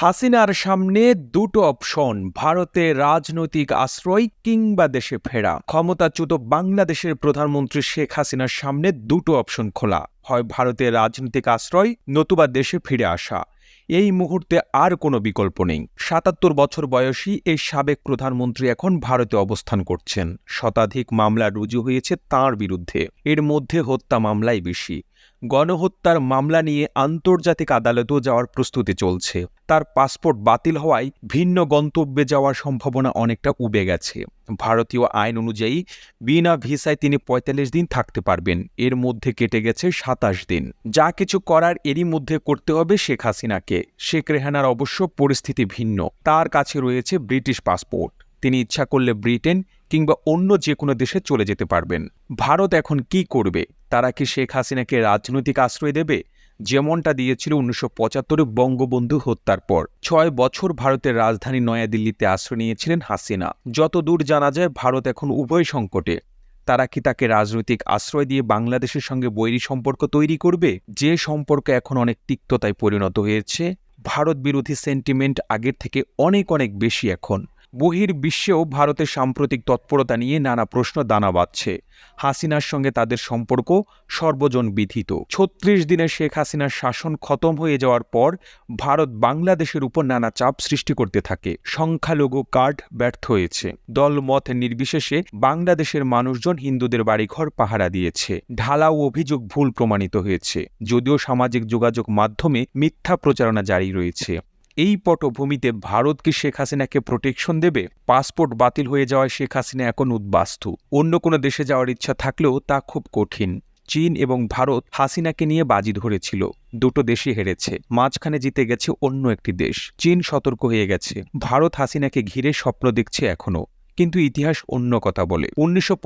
হাসিনার সামনে দুটো অপশন, ভারতে রাজনৈতিক আশ্রয় কিংবা দেশে ফেরা। ক্ষমতাচ্যুত বাংলাদেশের প্রধানমন্ত্রী শেখ হাসিনার সামনে দুটো অপশন খোলা, হয় ভারতে রাজনৈতিক আশ্রয়, নতুবা দেশে ফিরে আসা। এই মুহূর্তে আর কোনো বিকল্প নেই। সাতাত্তর বছর বয়সী এই সাবেক প্রধানমন্ত্রী এখন ভারতে অবস্থান করছেন। শতাধিক মামলা রুজু হয়েছে তার বিরুদ্ধে। এর মধ্যে হত্যা মামলাই বেশি। গণহত্যার মামলা নিয়ে আন্তর্জাতিক আদালতেও যাওয়ার প্রস্তুতি চলছে। তার পাসপোর্ট বাতিল হওয়ায় ভিন্ন গন্তব্যে যাওয়ার সম্ভাবনা অনেকটা উবে গেছে। ভারতীয় আইন অনুযায়ী, বিনা ভিসায় তিনি ৪৫ দিন থাকতে পারবেন। এর মধ্যে কেটে গেছে সাতাশ দিন। যা কিছু করার এরই মধ্যে করতে হবে শেখ হাসিনাকে। শেখ রেহানার অবশ্য পরিস্থিতি ভিন্ন। তার কাছে রয়েছে ব্রিটিশ পাসপোর্ট। তিনি ইচ্ছা করলে ব্রিটেন কিংবা অন্য যে কোনো দেশে চলে যেতে পারবেন। ভারত এখন কি করবে? তারা কি শেখ হাসিনাকে রাজনৈতিক আশ্রয় দেবে? যেমনটা দিয়েছিল উনিশশো পঁচাত্তরে বঙ্গবন্ধু হত্যার পর। ছয় বছর ভারতের রাজধানী নয়াদিল্লিতে আশ্রয় নিয়েছিলেন হাসিনা। যতদূর জানা যায়, ভারত এখন উভয় সংকটে। তারা কি তাকে রাজনৈতিক আশ্রয় দিয়ে বাংলাদেশের সঙ্গে বৈরী সম্পর্ক তৈরি করবে? যে সম্পর্ক এখন অনেক তিক্ততায় পরিণত হয়েছে, ভারত বিরোধী সেন্টিমেন্ট আগের থেকে অনেক অনেক বেশি এখন। বহির বিশ্বেও ভারতের সাম্প্রতিক তৎপরতা নিয়ে নানা প্রশ্ন দানা বাঁধছে। হাসিনার সঙ্গে তাদের সম্পর্ক সর্বজন বিধিত। ছত্রিশ দিনে শেখ হাসিনার শাসন খতম হয়ে যাওয়ার পর ভারত বাংলাদেশের উপর নানা চাপ সৃষ্টি করতে থাকে। সংখ্যালঘু কার্ড ব্যর্থ হয়েছে। দলমত নির্বিশেষে বাংলাদেশের মানুষজন হিন্দুদের বাড়িঘর পাহারা দিয়েছে। ঢালাও অভিযোগ ভুল প্রমাণিত হয়েছে। যদিও সামাজিক যোগাযোগ মাধ্যমে মিথ্যা প্রচারণা জারি রয়েছে। এই পটভূমিতে ভারত কি শেখ হাসিনাকে প্রোটেকশন দেবে? পাসপোর্ট বাতিল হয়ে যাওয়ায় শেখ হাসিনা এখন উদ্বাস্তু। অন্য কোনো দেশে যাওয়ার ইচ্ছা থাকলেও তা খুব কঠিন। চীন এবং ভারত হাসিনাকে নিয়ে বাজি ধরেছিল। দুটো দেশই হেরেছে। মাঝখানে জিতে গেছে অন্য একটি দেশ। চীন সতর্ক হয়ে গেছে। ভারত হাসিনাকে ঘিরে স্বপ্ন দেখছে এখনও। কিন্তু ইতিহাস অন্য কথা বলে। উনিশশো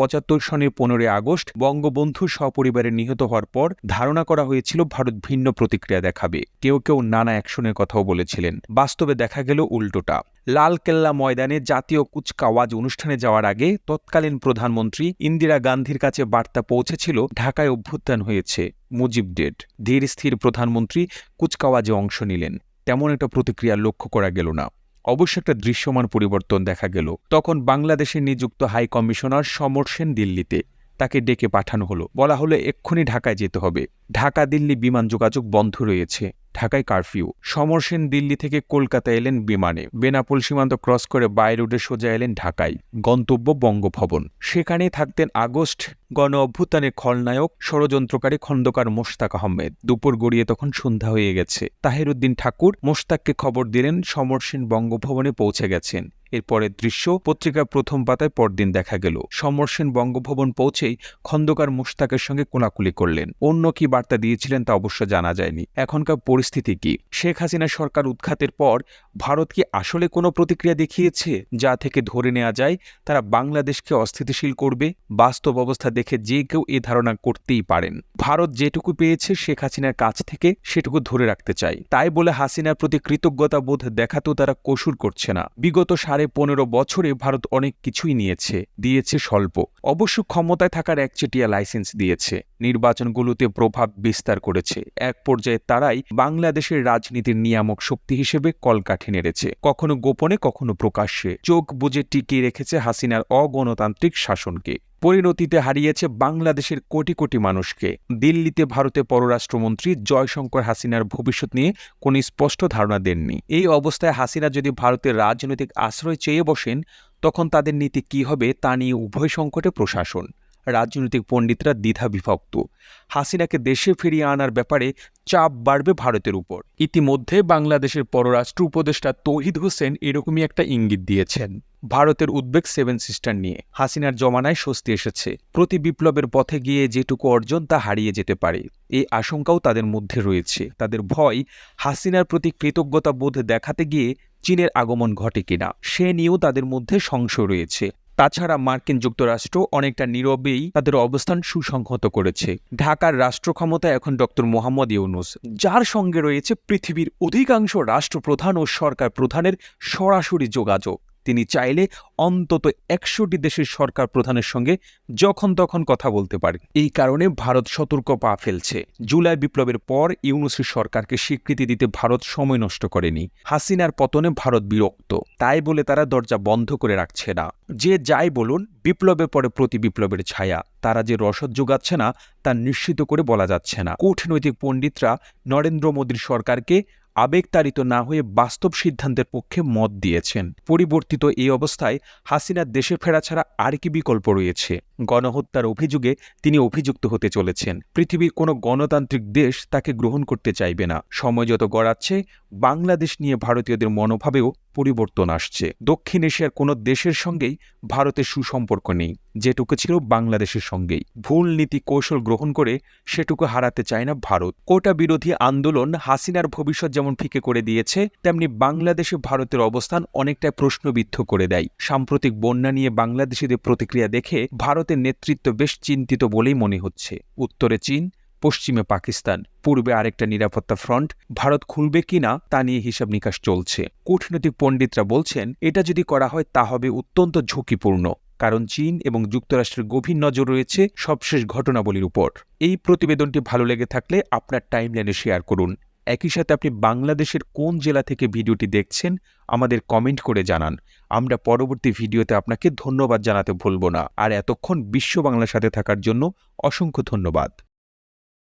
সনের পনেরোই আগস্ট বঙ্গবন্ধু সপরিবারে নিহত হওয়ার পর ধারণা করা হয়েছিল ভারত ভিন্ন প্রতিক্রিয়া দেখাবে। কেউ কেউ নানা অ্যাকশনের কথাও বলেছিলেন। বাস্তবে দেখা গেল উল্টোটা। লালকেল্লা ময়দানে জাতীয় কুচকাওয়াজ অনুষ্ঠানে যাওয়ার আগে তৎকালীন প্রধানমন্ত্রী ইন্দিরা গান্ধীর কাছে বার্তা পৌঁছেছিল, ঢাকায় অভ্যুত্থান হয়েছে মুজিব ডেড ধীর স্থির প্রধানমন্ত্রী কুচকাওয়াজে অংশ নিলেন। তেমন একটা প্রতিক্রিয়া লক্ষ্য করা গেল না। অবশ্য একটা দৃশ্যমান পরিবর্তন দেখা গেল। তখন বাংলাদেশে নিযুক্ত হাই কমিশনার সমর সেন দিল্লিতে তাকে ডেকে পাঠানো হলো। বলা হলো, এক্ষুনি ঢাকায় যেতে হবে। ঢাকা দিল্লি বিমান যোগাযোগ বন্ধ রয়েছে। ঢাকায় কারফিউ। সমর সেন দিল্লি থেকে কলকাতা এলেন বিমানে। বেনাপোল সীমান্ত ক্রস করে বাই রোডে সোজা এলেন ঢাকায়। গন্তব্য বঙ্গভবন। সেখানে থাকতেন আগস্ট গণ অভ্যুত্থানের খলনায়ক, ষড়যন্ত্রকারী খন্দকার মোশতাক আহমেদ। দুপুর গড়িয়ে তখন সন্ধ্যা হয়ে গেছে। তাহিরুদ্দিন ঠাকুর মোশতাককে খবর দিলেন, সমর সেন বঙ্গভবনে পৌঁছে গেছেন। এরপরের দৃশ্য পত্রিকার প্রথম পাতায় পরদিন দেখা গেল। সমর সেন বঙ্গভবন পৌঁছেই খন্দকার মুশতাকের সঙ্গে কোলাকুলি করলেন। অন্য কি বার্তা দিয়েছিলেন তা অবশ্য জানা যায়নি। এখনকার পরিস্থিতি কি? শেখ হাসিনা সরকার উৎখাতের পর ভারত কি আসলে কোনো প্রতিক্রিয়া দেখিয়েছে যা থেকে ধরে নেওয়া যায়? তারা বাংলাদেশকে অস্থিতিশীল করবে? বাস্তব অবস্থা দেখে যে কেউ এ ধারণা করতেই পারেন। ভারত যেটুকু পেয়েছে শেখ হাসিনার কাছ থেকে সেটুকু ধরে রাখতে চাই তাই বলে হাসিনার প্রতি কৃতজ্ঞতা বোধ দেখাতেও তারা কসুর করছে না। বিগত সাড়ে পনেরো বছরে ভারত অনেক কিছুই নিয়েছে, দিয়েছে স্বল্প। অবশ্য ক্ষমতায় থাকার একচেটিয়া লাইসেন্স দিয়েছে। নির্বাচনগুলোতে প্রভাব বিস্তার করেছে। এক পর্যায়ে তারাই বাংলাদেশের রাজনীতির নিয়ামক শক্তি হিসেবে কলকাঠি নেড়েছে। কখনো গোপনে, কখনো প্রকাশ্যে। চোখ বুঝে টিকিয়ে রেখেছে হাসিনার অগণতান্ত্রিক শাসনকে। পরিণতিতে হারিয়েছে বাংলাদেশের কোটি কোটি মানুষকে। দিল্লিতে ভারতের পররাষ্ট্রমন্ত্রী জয়শঙ্কর হাসিনার ভবিষ্যৎ নিয়ে কোনো স্পষ্ট ধারণা দেননি। এই অবস্থায় হাসিনা যদি ভারতের রাজনৈতিক আশ্রয় চেয়ে বসেন, তখন তাদের নীতি কী হবে তা নিয়ে উভয় সংকটে প্রশাসন রাজনৈতিক পণ্ডিতরা দ্বিধা বিভক্ত। হাসিনাকে দেশে ফিরিয়ে আনার ব্যাপারে চাপ বাড়বে ভারতের উপর। ইতিমধ্যে বাংলাদেশের পররাষ্ট্র উপদেষ্টা তৌহিদ হোসেন এরকমই একটা ইঙ্গিত দিয়েছেন। ভারতের উদ্বেগ সেভেন সিস্টার নিয়ে। হাসিনার জমানায় স্বস্তি এসেছে। প্রতি বিপ্লবের পথে গিয়ে যেটুকু অর্জন তা হারিয়ে যেতে পারে। এই আশঙ্কাও তাদের মধ্যে রয়েছে। তাদের ভয়, হাসিনার প্রতি কৃতজ্ঞতা বোধ দেখাতে গিয়ে চীনের আগমন ঘটে কিনা, সে নিয়েও তাদের মধ্যে সংশয় রয়েছে। তাছাড়া মার্কিন যুক্তরাষ্ট্র অনেকটা নীরবেই তাদের অবস্থান সুসংহত করেছে। ঢাকার রাষ্ট্র ক্ষমতা এখন ডক্টর মোহাম্মদ ইউনুস, যার সঙ্গে রয়েছে পৃথিবীর অধিকাংশ রাষ্ট্রপ্রধান ও সরকার প্রধানের সরাসরি যোগাযোগ। তিনি চাইলে অন্তত একশোটি দেশের সরকার প্রধানের সঙ্গে যখন তখন কথা বলতে পারে। এই কারণে ভারত সতর্ক পা ফেলছে। জুলাই বিপ্লবের পর ইউনুসের সরকারকে স্বীকৃতি দিতে ভারত সময় নষ্ট করেনি। হাসিনার পতনে ভারত বিরক্ত। তাই বলে তারা দরজা বন্ধ করে রাখছে না। যে যাই বলুন, বিপ্লবের পরে প্রতি বিপ্লবের ছায়া। তারা যে রসদ যোগাচ্ছে না, তা নিশ্চিত করে বলা যাচ্ছে না। কূটনৈতিক পণ্ডিতরা নরেন্দ্র মোদীর সরকারকে আবেগতাড়িত না হয়ে বাস্তব সিদ্ধান্তের পক্ষে মত দিয়েছেন। পরিবর্তিত এই অবস্থায় হাসিনার দেশে ফেরা ছাড়া আর কি বিকল্প রয়েছে। গণহত্যার অভিযোগে তিনি অভিযুক্ত হতে চলেছেন। পৃথিবীর কোনো গণতান্ত্রিক দেশ তাকে গ্রহণ করতে চাইবে না। সময় যত গড়াচ্ছে, বাংলাদেশ নিয়ে ভারতীয়দের মনোভাবেও পরিবর্তন আসছে। দক্ষিণ এশিয়ার কোনো দেশের সঙ্গেই ভারতের সুসম্পর্ক নেই। যেটুকু ছিল বাংলাদেশের সঙ্গেই। ভুল নীতি কৌশল গ্রহণ করে সেটুকু হারাতে চায় না ভারত। কোটা বিরোধী আন্দোলন হাসিনার ভবিষ্যৎ যেমন ফিকে করে দিয়েছে, তেমনি বাংলাদেশে ভারতের অবস্থান অনেকটাই প্রশ্নবিদ্ধ করে দেয়। সাম্প্রতিক বন্যা নিয়ে বাংলাদেশিদের প্রতিক্রিয়া দেখে ভারতের নেতৃত্ব বেশ চিন্তিত বলেই মনে হচ্ছে। উত্তরে চীন, পশ্চিমে পাকিস্তান, পূর্বে আরেকটা নিরাপত্তা ফ্রন্ট। ভারত খুলবে কিনা তা নিয়ে হিসাব নিকাশ চলছে। কূটনৈতিক পণ্ডিতরা বলছেন, এটা যদি করা হয়, তা হবে অত্যন্ত ঝুঁকিপূর্ণ। কারণ চীন এবং যুক্তরাষ্ট্রের গভীর নজর রয়েছে সবশেষ ঘটনাবলীর উপর। এই প্রতিবেদনটি ভালো লেগে থাকলে আপনার টাইমলাইনে শেয়ার করুন। একই সাথে আপনি বাংলাদেশের কোন জেলা থেকে ভিডিওটি দেখছেন, আমাদের কমেন্ট করে জানান। আমরা পরবর্তী ভিডিওতে আপনাকে ধন্যবাদ জানাতে ভুলব না। আর এতক্ষণ বিশ্ব বাংলার সাথে থাকার জন্য অসংখ্য ধন্যবাদ।